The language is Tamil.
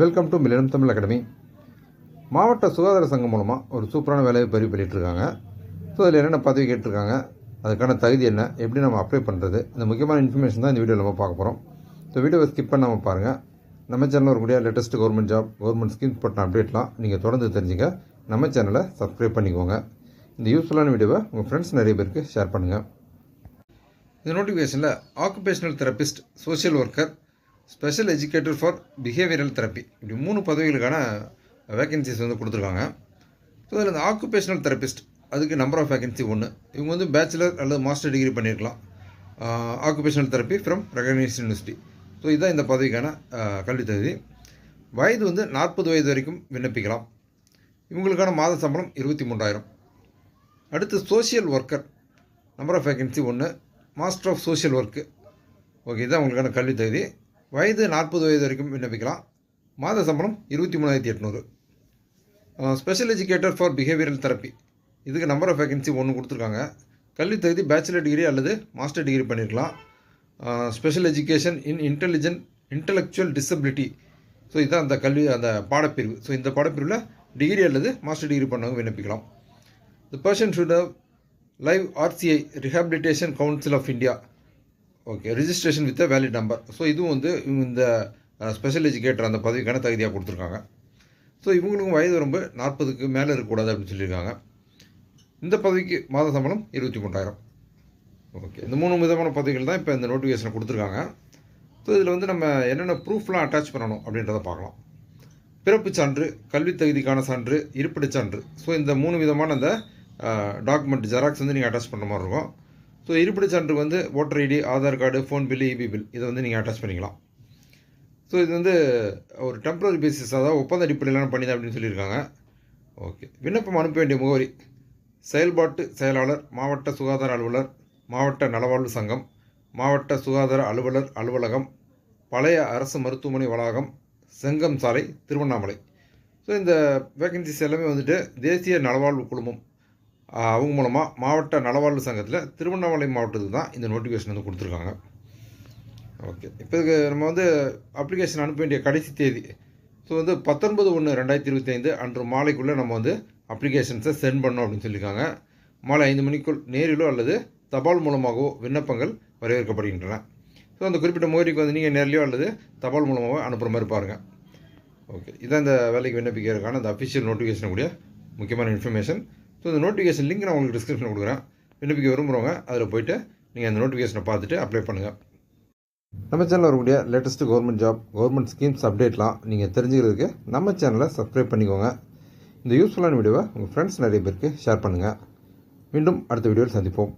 Welcome to Milanam Tamil academy மாவட்ட சுகாதார சங்கம் மூலமாக ஒரு சூப்பரான வேலையை பதிவு பண்ணிகிட்ருக்காங்க ஸோ அதில் என்னென்ன பதவி கேட்டிருக்காங்க அதுக்கான தகுதி என்ன எப்படி நம்ம அப்ளை பண்ணுறது இந்த முக்கியமான இன்ஃபர்மேஷன் தான் இந்த வீடியோவில் நம்ம பார்க்க போகிறோம் ஸோ வீடியோவை ஸ்கிப் பண்ணாமல் பாருங்கள் நம்ம சேனலில் வரக்கூடிய latest government job government schemes பற்றின அப்டேட்லாம் நீங்கள் தொடர்ந்து தெரிஞ்சுங்க. நம்ம சேனலை சப்ஸ்கிரைப் பண்ணிக்கோங்க. இந்த யூஸ்ஃபுல்லான வீடியோவை உங்கள் ஃப்ரெண்ட்ஸ் நிறைய பேருக்கு ஷேர் பண்ணுங்கள் இந்த நோட்டிஃபிகேஷனில் occupational therapist social worker special educator for behavioural therapy இப்படி மூணு பதவிகளுக்கான வேகன்சிஸ் வந்து கொடுத்துருக்காங்க. ஸோ அதில் இந்த ஆக்குபேஷனல் தெரபிஸ்ட் அதுக்கு நம்பர் ஆஃப் வேகன்சி ஒன்று இவங்க வந்து பேச்சுலர் அல்லது மாஸ்டர் டிகிரி பண்ணியிருக்கலாம். Occupational therapy from recognise university so இதுதான் இந்த பதவிக்கான கல்வி தகுதி. வயது வந்து நாற்பது வயது வரைக்கும் விண்ணப்பிக்கலாம். இவங்களுக்கான மாத சம்பளம் இருபத்தி மூன்றாயிரம். அடுத்து social worker number of vacancy ஒன்று master of social work okay இதுதான் உங்களுக்கான கல்வி தகுதி. வயது நாற்பது வயது வரைக்கும் விண்ணப்பிக்கலாம். மாத சம்பளம் இருபத்தி மூணாயிரத்தி எட்நூறு. Special educator for behavioural therapy இதுக்கு நம்பர் ஆஃப் வேகன்சி ஒன்று கொடுத்துருக்காங்க. கல்வி தகுதி பேச்சுலர் டிகிரி அல்லது மாஸ்டர் டிகிரி பண்ணியிருக்கலாம் special education in intelligent intellectual disability so இதுதான் அந்த கல்வி அந்த பாடப்பிரிவு. ஸோ இந்த பாடப்பிரிவில் டிகிரி அல்லது மாஸ்டர் டிகிரி பண்ணவங்க விண்ணப்பிக்கலாம். The person should have live RCI rehabilitation council of India okay registration with valid number so இதுவும் வந்து இவங்க இந்த ஸ்பெஷல் எஜுகேட்டர் அந்த பதவிக்கான தகுதியாக கொடுத்துருக்காங்க. ஸோ இவங்களுக்கும் வயது வரம்பு நாற்பதுக்கு மேலே இருக்கக்கூடாது அப்படின்னு சொல்லியிருக்காங்க. இந்த பதவிக்கு மாத சம்பளம் இருபத்தி மூன்றாயிரம். ஓகே இந்த மூணு விதமான பதவிகள் தான் இப்போ இந்த நோட்டிஃபிகேஷனை கொடுத்துருக்காங்க. ஸோ இதில் வந்து நம்ம என்னென்ன ப்ரூஃப்லாம் அட்டாச் பண்ணணும் அப்படின்றத பார்க்கலாம். பிறப்புச் சான்று கல்வி தகுதிக்கான சான்று இருப்பிடச் சான்று. ஸோ இந்த மூணு விதமான அந்த டாக்குமெண்ட் ஜெராக்ஸ் வந்து நீங்கள் அட்டாச் பண்ணுற மாதிரி இருக்கும். ஸோ இருப்பிட சான்று வந்து voter ID Aadhaar card phone bill EB bill இதை வந்து நீங்கள் அட்டாச் பண்ணிக்கலாம். ஸோ இது வந்து ஒரு டெம்பரரி பேசிஸ் அதாவது ஒப்பந்த அடிப்படையிலான பணி தான் அப்படின்னு சொல்லியிருக்காங்க. ஓகே விண்ணப்பம் அனுப்ப வேண்டிய முகவரி செயல்பாட்டு செயலாளர் மாவட்ட சுகாதார அலுவலர் மாவட்ட நலவாழ்வு சங்கம் மாவட்ட சுகாதார அலுவலர் அலுவலகம் பழைய அரசு மருத்துவமனை வளாகம் செங்கம் சாலை திருவண்ணாமலை. ஸோ இந்த வேக்கன்சிஸ் எல்லாமே வந்துட்டு தேசிய நலவாழ்வு குழுமம் அவங்க மூலமாக மாவட்ட நலவாழ்வு சங்கத்தில் திருவண்ணாமலை மாவட்டத்துக்கு தான் இந்த நோட்டிஃபிகேஷன் வந்து கொடுத்துருக்காங்க. ஓகே இப்போ இதுக்கு நம்ம வந்து அப்ளிகேஷன் அனுப்ப வேண்டிய கடைசி தேதி. ஸோ வந்து பத்தொன்பது ஒன்று ரெண்டாயிரத்தி இருபத்தி ஐந்து அன்று மாலைக்குள்ளே நம்ம வந்து அப்ளிகேஷன்ஸை சென்ட் பண்ணோம் அப்படின்னு சொல்லியிருக்காங்க. மாலை ஐந்து மணிக்குள் நேரிலோ அல்லது தபால் மூலமாகவோ விண்ணப்பங்கள் வரவேற்கப்படுகின்றன. ஸோ அந்த குறிப்பிட்ட முகவரிக்கு வந்து நீங்கள் நேர்லையோ அல்லது தபால் மூலமாகவோ அனுப்புகிற மாதிரி பாருங்கள் ஓகே இதான் இந்த வேலைக்கு விண்ணப்பிக்கிறதுக்கான அந்த அஃபிஷியல் நோட்டிஃபிகேஷன் கூடிய முக்கியமான இன்ஃபர்மேஷன் ஸோ இந்த நோட்டிஃபிகேஷன் லிங்க் நான் உங்களுக்கு டிஸ்கிரிப்ஷனில் கொடுக்குறேன். விண்ணப்பிக்க விரும்புகிறவங்க அதில் போயிட்டு நீங்கள் அந்த நோட்டிஃபிகேஷனை பார்த்துட்டு அப்ளை பண்ணுங்கள் நம்ம சேனலில் வரக்கூடிய latest government job government schemes அப்டேட்லாம் நீங்கள் தெரிஞ்சுக்கிறதுக்கு நம்ம சேனலை சப்ஸ்கிரைப் பண்ணிக்கோங்க. இந்த யூஸ்ஃபுல்லான வீடியோவை உங்கள் ஃப்ரெண்ட்ஸ் நிறைய பேருக்கு ஷேர் பண்ணுங்கள் மீண்டும் அடுத்த வீடியோவில் சந்திப்போம்.